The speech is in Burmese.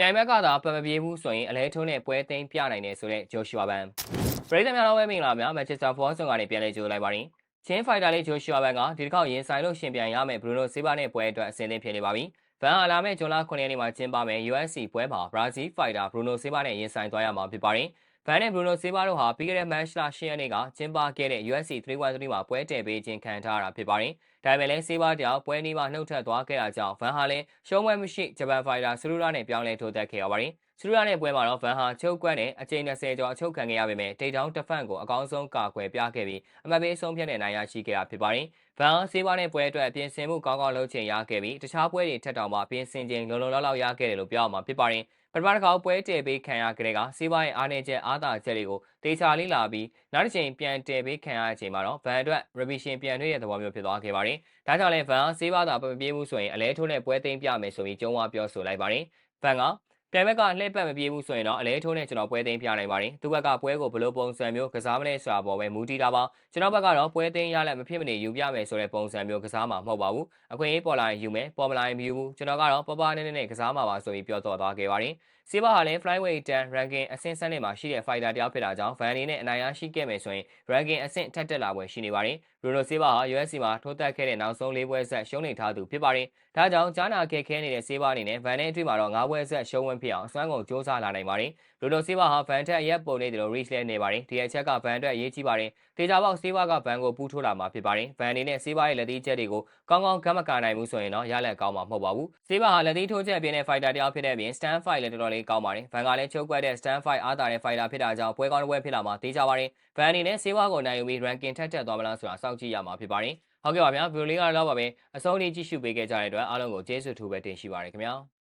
ပြိုင်ဘက်ကသာပမပြေးဘူးဆိုရင်အလဲထုံးနဲ့ပွဲသိမ်းပြနိုင်တယ်ဆိုတဲ့ဂျိုရှူအာဘန်ပရိသတ်များတော်ပဲမင်္ဂလာများမန်ချက်စတာဖောဆန်ကနေပြန်လည်ကြိုလိုက်ပါရင်ချင်းဖိုက်တာလေးဂျိုရှူအာဘန်ကဒီတစ်ခေါက်ရင်ဆိုင်လို့ရှင်ပြန်ရမယ်ဘရူနိုဆေးဘာနဲ့ပွဲအတွက်အဆင်သင့်ဖြစ်နေပါပြီဗန်အလာမဲ့ဂျွန်လာ9ရက်နေ့မှာကျင်းပမယ် USC ပွဲမှာဘရာဇီးဖိုက်တာဘရူနိုဆေးဘာနဲ့ရင်ဆိုင်သွားရမှာဖြစ်ပါတယ် ဗန်နဲ့ဘရူနိုဆေးဘာတို့ဟာပြီးခဲ့တဲ့ match လ10ရက်နေ့ကကျင်းပခဲ့တဲ့ USC 313မှာပွဲတည်ပေးခြင်းခံထားရတာဖြစ်ပါတယ်။ဒါပေမဲ့လည်းဆေးဘာတယောက်ပွဲနီးမှာနှုတ်ထွက်သွားခဲ့တာကြောင့်ဗန်ဟာလည်းရှုံးပွဲမရှိဂျပန်ဖိုက်တာဆူရူရာနဲ့ပြောင်းလဲထိုးသက်ခဲ့ရပါတယ်။ဆူရူရာနဲ့ပွဲမှာတော့ဗန်ဟာချုပ်ကွက်နဲ့အကြိမ်20ကျော်အချုပ်ခံခဲ့ရပေမဲ့တိတ်တောင်းတစ်ဖက်ကိုအကောင်းဆုံးကာကွယ်ပြခဲ့ပြီးအမှတ်ပေးဆုံးဖြတ်နဲ့နိုင်ရရှိခဲ့တာဖြစ်ပါတယ်။ဗန်ဟာဆေးဘာနဲ့ပွဲအတွက်ပြင်ဆင်မှုကောင်းကောင်းလုပ်ချင်ရခဲ့ပြီးတခြားပွဲတွေထက်တောင်မှပြင်ဆင်ခြင်းလုံလုံလောက်လောက်ရခဲ့တယ်လို့ပြောရမှာဖြစ်ပါတယ်။ ပထမတစ်ခါပွဲတည်ပေးခံရကြတဲ့ကစေးပါရဲ့အားနေချက်အားသာချက်တွေကိုတေချာလေးလာပြီးနောက်တစ်ချိန်ပြန်တည်ပေးခံရတဲ့အချိန်မှာတော့ဗန်အတွက် revision ပြန်တွေ့တဲ့သဘောမျိုးဖြစ်သွားခဲ့ပါတယ်။ဒါကြောင့်လည်းဗန်စေးပါသာပမပြေးမှုဆိုရင်အလဲထိုးနဲ့ပွဲသိမ်းပြမယ်ဆိုပြီးကျုံးဝပြောဆိုလိုက်ပါတယ်။ဗန်က ပြိုင်ဘက်ကလှည့်ပတ်မပြေးဘူးဆိုရင်တော့အလဲထိုးနဲ့ကျွန်တော်ပွဲသိမ်းပြနိုင်ပါတယ်။သူ့ဘက်ကပွဲကိုဘယ်လိုပုံစံမျိုးကစားမလဲဆိုတာပေါ်ပဲမူတည်တာပါ။ကျွန်တော်ဘက်ကတော့ပွဲသိမ်းရလက်မဖြစ်မနေယူပြမယ်ဆိုတဲ့ပုံစံမျိုးကစားမှာမဟုတ်ပါဘူး။အခွင့်အရေးပေါ်လာရင်ယူမယ်ပေါ်မလာရင်မယူဘူး။ကျွန်တော်ကတော့ပပနဲ့နဲ့ကစားမှာပါဆိုပြီးပြောတော့သွားခဲ့ပါတယ်။စီဘာဟာလည်း flyweight 10 ranking အဆင့်7နဲ့မှာရှိတဲ့ fighter တယောက်ဖြစ်တာကြောင့် Van အနေနဲ့အနိုင်ရရှိခဲ့မယ်ဆိုရင် ranking အဆင့်ထက်တက်လာပွဲရှိနေပါတယ်။ Bruno Silva ဟာ UFC မှာထိုးတက်ခဲ့တဲ့နောက်ဆုံး၄ပွဲဆက်ရှုံးနေထားသူဖြစ်ပါတယ်။ဒါကြောင့်ဂျာနာခဲခဲနေတဲ့ Silva အနေနဲ့ Van နဲ့အတွေ့မှာတော့၅ပွဲဆက်ရှုံးဝင်ဖြစ်အောင်အစွမ်းကုန်စ조사လာနိုင်ပါတယ်။ Bruno Silva ဟာ Van ထက်ရက်ပုံနေတယ်လို့ reach လဲနေပါတယ်။ဒီအချက်က Van အတွက်အရေးကြီးပါတယ်။တေချာပေါက် Silva က Van ကိုပူးထိုးလာမှာဖြစ်ပါတယ်။ Van အနေနဲ့ Silva ရဲ့လက်သီးချက်တွေကိုကောင်းကောင်းဂမ်းမကာနိုင်ဘူးဆိုရင်တော့ရလက်ကောင်းမှာမဟုတ်ပါဘူး။ Silva ဟာလက်သီးထိုးချက်ပြင်းတဲ့ fighter တယောက်ဖြစ်တဲ့အပြင် stand fight လည်းတော်တော်လေးကောင်းပါတယ်။ Van ကလည်းချုပ်ကွက်တဲ့ stand fight အားသာတဲ့ fighter ဖြစ်တာကြောင့်ပွဲကောင်းတစ်ပွဲဖြစ်လာမှာသိကြပါတယ်။ Van အနေနဲ့ Silva ကိုနိုင်ယူပြီး ranking ထက်တက်သွားမလားဆိုတာစောင့်ကြည့်ရမှာဖြစ်ပါတယ်။ဟုတ်ကဲ့ပါဗျာဗီဒီယိုလေးကတော့ပါပဲအဆုံးထိကြည့်ရှုပေးခဲ့ကြတဲ့အတွက်အားလုံးကိုကျေးဇူးထူးပဲတင်ရှိပါရခင်ဗျာ။